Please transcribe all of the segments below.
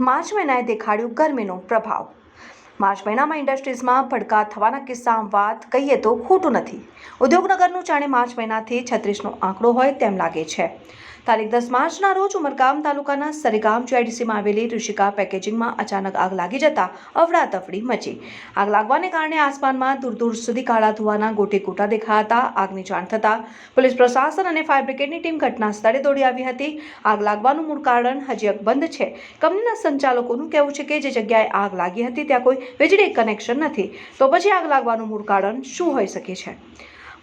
March મહિનાએ દેખાડ્યું ગરમીનો પ્રભાવ. માર્ચ મહિનામાં ઇન્ડસ્ટ્રીઝમાં ભડકા થવાના કિસ્સા વાત કહીએ તો ખોટું નથી. ઉદ્યોગનગરનું જાણે માર્ચ મહિનાથી છત્રીસનો આંકડો હોય તેમ લાગે છે. તારીખ દસ માર્ચના રોજ ઉમરગામ તાલુકાના સરીગામ જીઆઈડીસીમાં આવેલી ઋષિકા પેકેજિંગમાં અચાનક આગ લાગી જતા અફડાતફડી મચી. આગ લાગવાને કારણે આસમાનમાં દૂર દૂર સુધી કાળા ધુવાના ગોટે ગોટા દેખાતા આગની જાણ થતાં પોલીસ પ્રશાસન અને ફાયર બ્રિગેડની ટીમ ઘટના સ્થળે દોડી આવી હતી. આગ લાગવાનું મૂળ કારણ હજી અકબંધ છે. કંપનીના સંચાલકોનું કહેવું છે કે જે જગ્યાએ આગ લાગી હતી ત્યાં કોઈ વીજળી કનેક્શન નથી. તો પછી આગ લાગવાનું મૂળ કારણ શું હોઈ શકે છે?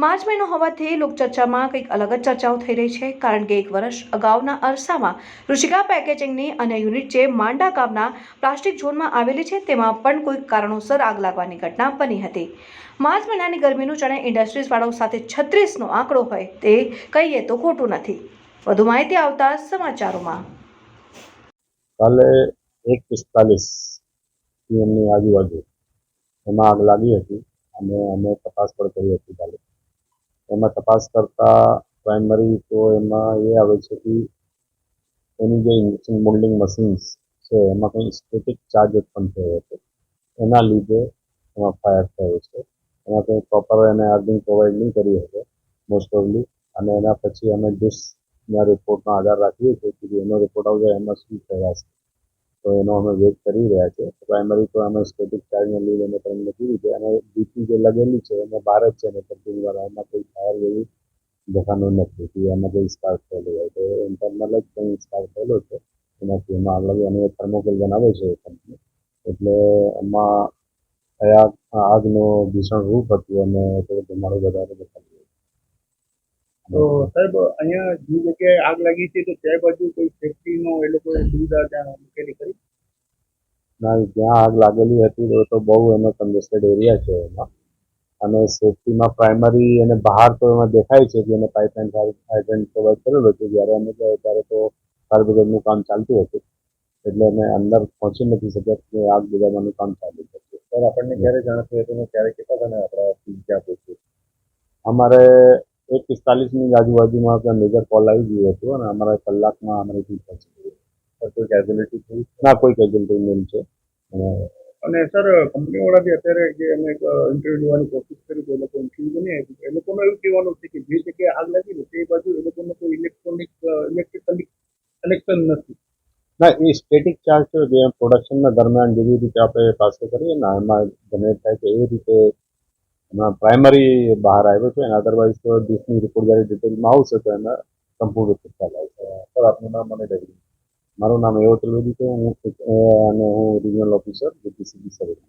માર્ચ મહિનો હોવાથી લોકચર્ચામાં કંઈક અલગ જ ચર્ચાઓ થઈ રહી છે, કારણ કે એક વર્ષ અગાઉના અરસામાં ઋષિકા પેકેજિંગની અને યુનિટ જે માંડા ગામના પ્લાસ્ટિક ઝોનમાં આવેલી છે, તેમાં પણ કોઈ કારણોસર આગ લાગવાની ઘટના બની હતી. માર્ચ મહિનાની ગરમીનું જાણે ઇન્ડસ્ટ્રીઝવાળાઓ સાથે છત્રીસનો આંકડો હોય તે કહીએ તો ખોટું નથી. વધુ માહિતી આવતા સમાચારોમાં. કાલે એક પિસ્તાલીસ પીએમની આજુબાજુ એમાં આગ લાગી હતી અને અમે તપાસ પણ કરી હતી કાલે. એમાં તપાસ કરતા પ્રાઇમરી તો એમાં એ આવે છે કે એની જે ઇન્જેક્શન મોલ્ડિંગ મશીન્સ છે, એમાં કંઈ સ્ટેટિક ચાર્જ ઉત્પન્ન થયો હતો. એના લીધે એમાં ફાયર થયો છે. એમાં કંઈ પ્રોપર એને અર્નિંગ પ્રોવાઈડ નહીં કરી હતી મોસ્ટ ઓફલી અને એના પછી અમે ડિસ્કના રિપોર્ટનો આધાર રાખીએ છીએ કે એનો રિપોર્ટ આવશે એમાં શું થયા છે. તો એનો અમે વેટ કરી રહ્યા છે. પ્રાઇમરી તો અમે સ્ટેટિક ચાર્જને લીધે અમે તમને કીધું છે. અને ડીપી જે લગેલી છે એને બહાર જ છે અને વાળા. એમાં કોઈ ફાયર જેવી દેખાનું નથી. કે એમાં કોઈ સ્ટાર્ટ થયેલો હોય. તો ઇન્ટરનલ જ કંઈ સ્ટાર્ટ થયેલો છે. એનાથી એમાં આગ લાગી અને થર્મોકોલ બનાવે છે એ કંપની એટલે એમાં આગ આગનો ભીષણ રૂપ હતું અને થોડું ધુમાડો વધારે દેખાતો તો સાહેબ અહીંયા જે જગ્યાએ આગ લાગી છે તો ત્યાં બાજુ કોઈ સેફટીનો એ લોકોએ સુવિધા ત્યાં મૂકેલી કરી ના જ્યાં આગ લાગેલી હતી તો બહુ એનો કન્જેસ્ટેડ એરિયા છે એમાં અને સેફટીમાં પ્રાઇમરી અને બહાર તો એમાં દેખાય છે કે એને પાઇપલાઇન હાઇડ્રન્ટ પ્રોવાઈડ કરેલો છે. જ્યારે અમે ગયા ત્યારે તો ફાયર બ્રિગેડનું કામ ચાલતું હતું. એટલે અમે અંદર પહોંચી નથી શક્યા કે આગ બુજાવવાનું કામ ચાલુ હતું સર આપણને જ્યારે જાણ થયું હતું ત્યારે કેટલા જણા આપણા ત્યાં પહોંચ્યું? અમારે એક પિસ્તાલીસની આજુબાજુમાં ત્યાં મેજર કોલ આવી ગયું હતું અને અમારા કલાકમાં અમારે જીત પહોંચી કોઈ કેઝ્યુલિટી થઈ ના કોઈ કેઝ્યુલિટી નહીં છે. અને સર કંપનીવાળા જે અત્યારે જે અમે ઇન્ટરવ્યુ લેવાની કોશિશ કરી તો એ લોકો ઇન્ટરવ્યુ નહીં આપ્યું. એ લોકોનું એવું કહેવાનું છે કે જે જગ્યાએ આગ લાગી ને તે બાજુ એ લોકોનું કોઈ ઇલેક્ટ્રોનિક ઇલેક્ટ્રિકલી કનેક્શન નથી. ના એ સ્ટેટિક ચાર્જ છે જે પ્રોડક્શનના દરમિયાન જેવી રીતે આપણે પાસે કરીએ ને એમાં જનરેટ થાય છે એ રીતે એમાં પ્રાઇમરી બહાર આવ્યો છે અને અદરવાઇઝ તો ડીસની રિપોર્ટ જ્યારે ડિટેલમાં આવશે તો એમાં સંપૂર્ણ ખ્યાલ આવશે સર આપનું નામ મને ડગરી મારું નામ એવો ત્રિવેદી છે. હું અને હું રિજનલ ઓફિસર બીપીસીબી સર્વિસ